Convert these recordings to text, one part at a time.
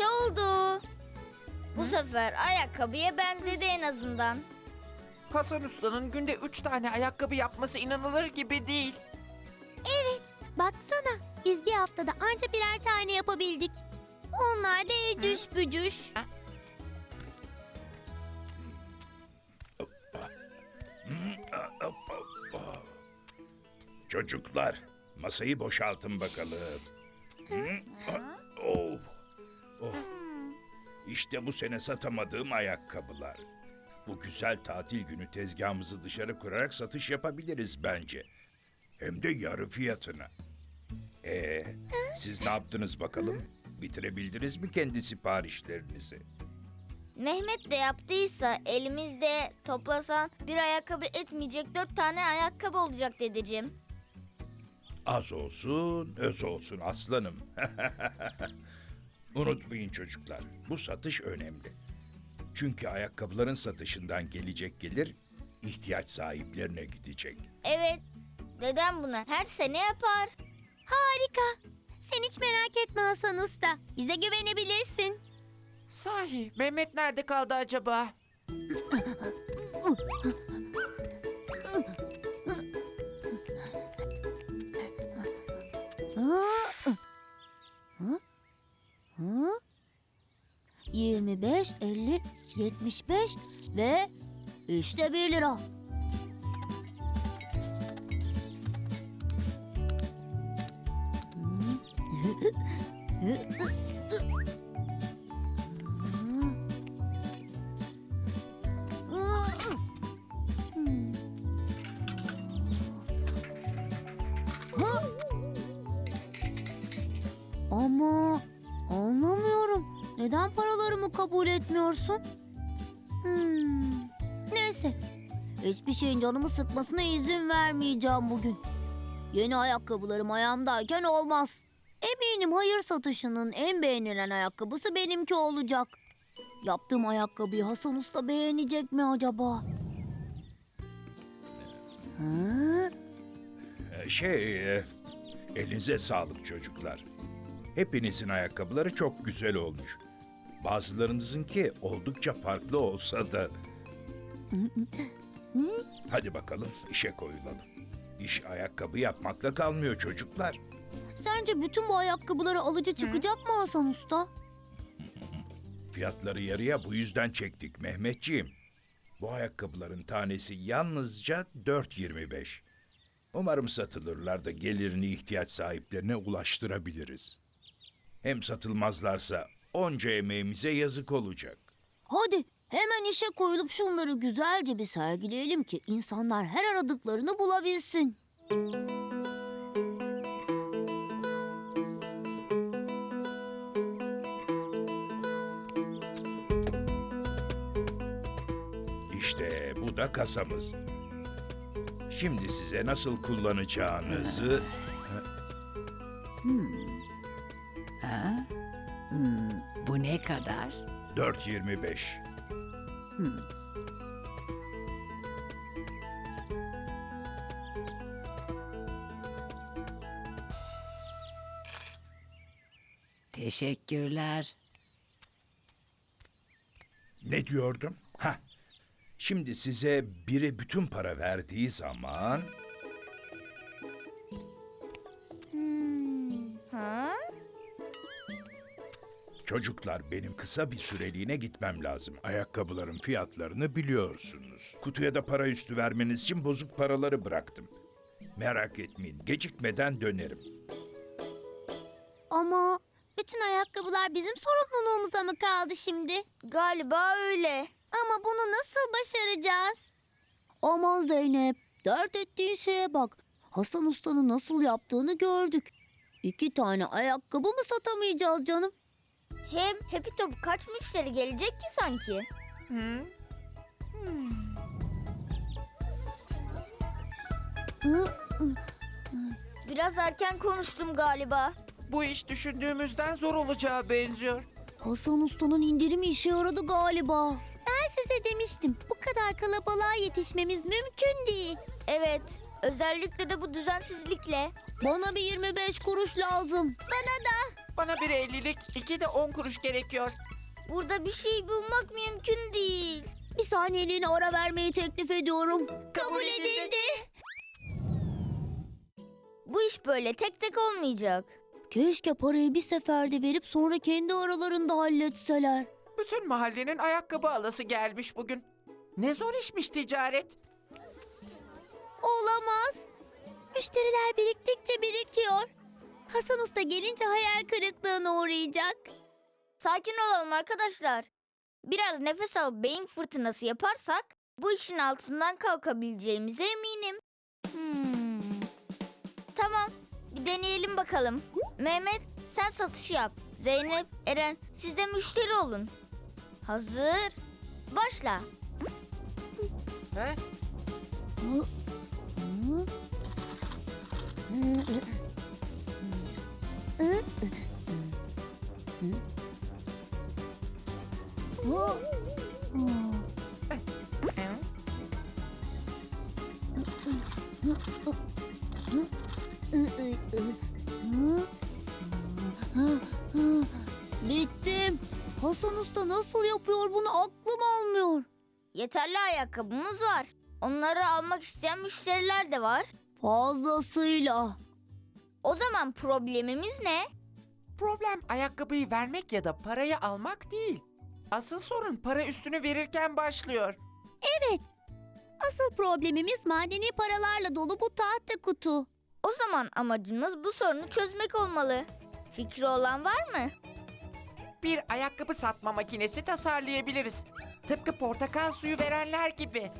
İşte oldu. Bu sefer ayakkabıya benzedi en azından. Hasan Usta'nın günde üç tane ayakkabı yapması inanılır gibi değil. Baksana biz bir haftada anca birer tane yapabildik. Onlar da ecüş bücüş. Çocuklar, masayı boşaltın bakalım. Oh. Oh. İşte bu sene satamadığım ayakkabılar. Bu güzel tatil günü tezgahımızı dışarı kurarak satış yapabiliriz bence. Hem de yarı fiyatına. Ee, siz ne yaptınız bakalım? Bitirebildiniz mi kendi siparişlerinizi? Mehmet de yaptıysa elimizde toplasan bir ayakkabı etmeyecek dört tane ayakkabı olacak dedeciğim. Az olsun, öz olsun aslanım. Unutmayın çocuklar, bu satış önemli. Çünkü ayakkabıların satışından gelecek gelir ihtiyaç sahiplerine gidecek. Evet, dedem bunu her sene yapar. Harika. Sen hiç merak etme Hasan Usta. Bize güvenebilirsin. Sahi Mehmet nerede kaldı acaba? 25, 50, 75 ve işte 1 lira. Ama anlamıyorum. Neden paralarımı kabul etmiyorsun? Hmm. Neyse. Hiçbir şeyin canımı sıkmasına izin vermeyeceğim bugün. Yeni ayakkabılarım ayağımdayken olmaz. Eminim hayır satışının en beğenilen ayakkabısı benimki olacak. Yaptığım ayakkabıyı Hasan Usta beğenecek mi acaba? Hı? Ee, Şey, e, elinize sağlık çocuklar. Hepinizin ayakkabıları çok güzel olmuş. Bazılarınızınki oldukça farklı olsa da. Hadi bakalım işe koyulalım. İş ayakkabı yapmakla kalmıyor çocuklar. Sence bütün bu ayakkabıları alıcı çıkacak mı Hasan Usta? Fiyatları yarıya bu yüzden çektik Mehmetciğim. Bu ayakkabıların tanesi yalnızca 4.25. Umarım satılırlar da gelirini ihtiyaç sahiplerine ulaştırabiliriz. Hem satılmazlarsa onca emeğimize yazık olacak. Hadi hemen işe koyulup şunları güzelce bir sergileyelim ki insanlar her aradıklarını bulabilsin. İşte bu da kasamız. Şimdi size nasıl kullanacağınızı... Ha? Ne kadar? 4.25. Teşekkürler. Ne diyordum? Ha. Şimdi size biri bütün para verdiği zaman çocuklar benim kısa bir süreliğine gitmem lazım. Ayakkabıların fiyatlarını biliyorsunuz. Kutuya da para üstü vermeniz için bozuk paraları bıraktım. Merak etmeyin, gecikmeden dönerim. Ama bütün ayakkabılar bizim sorumluluğumuza mı kaldı şimdi? Galiba öyle. Ama bunu nasıl başaracağız? Aman Zeynep, dert ettiğin şeye bak. Hasan Usta'nın nasıl yaptığını gördük. İki tane ayakkabı mı satamayacağız canım? Hem Happy Top kaç müşteri gelecek ki sanki? Hı? Biraz erken konuştum galiba. Bu iş düşündüğümüzden zor olacağı benziyor. Hasan Usta'nın indirimi işe yaradı galiba. Ben size demiştim. Bu kadar kalabalığa yetişmemiz mümkün değil. Evet, özellikle de bu düzensizlikle. Bana bir 25 kuruş lazım. Bana da. Bana bir 50'lik, iki de 10 kuruş gerekiyor. Burada bir şey bulmak mümkün değil. Bir saniyeliğine ara vermeyi teklif ediyorum. Kabul edildi. Bu iş böyle tek tek olmayacak. Keşke parayı bir seferde verip sonra kendi aralarında halletseler. Bütün mahallenin ayakkabı alası gelmiş bugün. Ne zor işmiş ticaret. Olamaz. Müşteriler biriktikçe birikiyor. Hasan Usta gelince hayal kırıklığına uğrayacak. Sakin olalım arkadaşlar. Biraz nefes alıp beyin fırtınası yaparsak bu işin altından kalkabileceğimize eminim. Hmm. Tamam, bir deneyelim bakalım. Mehmet sen satış yap. Zeynep, Eren siz de müşteri olun. Hazır. Başla. He? Bittim. Hasan Usta nasıl yapıyor bunu aklım almıyor. Yeterli ayakkabımız var. Onları almak isteyen müşteriler de var. Fazlasıyla. O zaman problemimiz ne? Problem ayakkabıyı vermek ya da parayı almak değil. Asıl sorun para üstünü verirken başlıyor. Asıl problemimiz madeni paralarla dolu bu tahta kutu. O zaman amacımız bu sorunu çözmek olmalı. Fikri olan var mı? Bir ayakkabı satma makinesi tasarlayabiliriz. Tıpkı portakal suyu verenler gibi.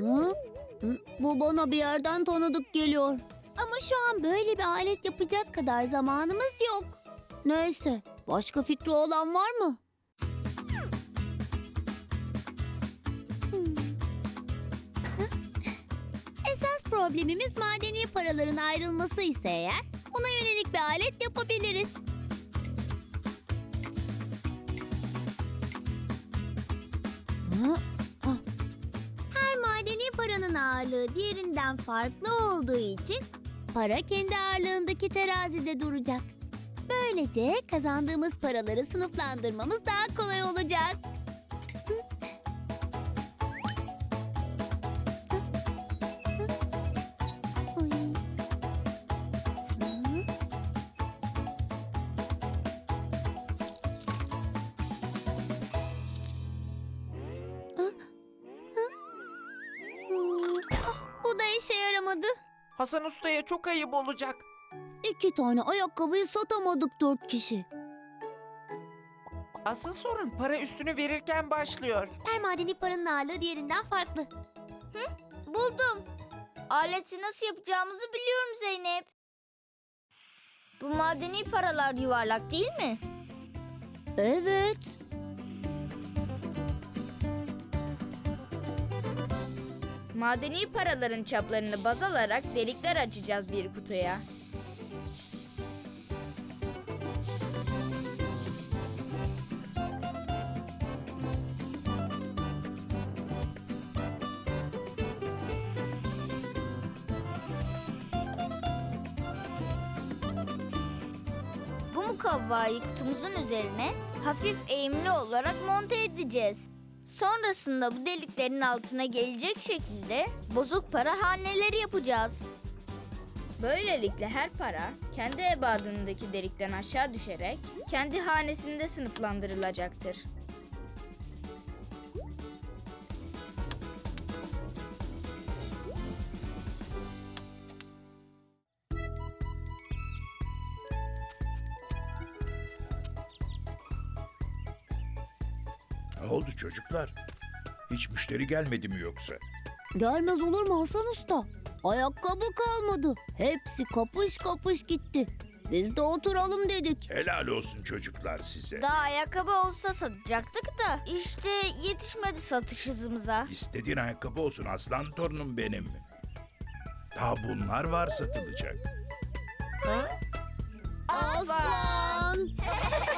Hı? Bu bana bir yerden tanıdık geliyor. Şu an böyle bir alet yapacak kadar zamanımız yok. Neyse, başka fikri olan var mı? Hmm. Esas problemimiz madeni paraların ayrılması ise eğer, ona yönelik bir alet yapabiliriz. Her madeni paranın ağırlığı diğerinden farklı olduğu için para kendi ağırlığındaki terazide duracak. Böylece kazandığımız paraları sınıflandırmamız daha kolay olacak. Ah, Bu da işe yaramadı. Hasan Usta'ya çok ayıp olacak. İki tane ayakkabıyı satamadık dört kişi. Asıl sorun para üstünü verirken başlıyor. Her madeni paranın ağırlığı diğerinden farklı. Buldum. Aleti nasıl yapacağımızı biliyorum Zeynep. Bu madeni paralar yuvarlak değil mi? Evet. Madeni paraların çaplarını baz alarak delikler açacağız bir kutuya. Bu mukavvayı kutumuzun üzerine hafif eğimli olarak monte edeceğiz. Sonrasında bu deliklerin altına gelecek şekilde bozuk para haneleri yapacağız. Böylelikle her para kendi ebadındaki delikten aşağı düşerek kendi hanesinde sınıflandırılacaktır. Oldu çocuklar? Hiç müşteri gelmedi mi yoksa? Gelmez olur mu Hasan Usta? Ayakkabı kalmadı. Hepsi kapış kapış gitti. Biz de oturalım dedik. Helal olsun çocuklar size. Daha ayakkabı olsa satacaktık da işte yetişmedi satış hızımıza. İstediğin ayakkabı olsun aslan torunum benim. Daha bunlar var satılacak. Ha? Aslan!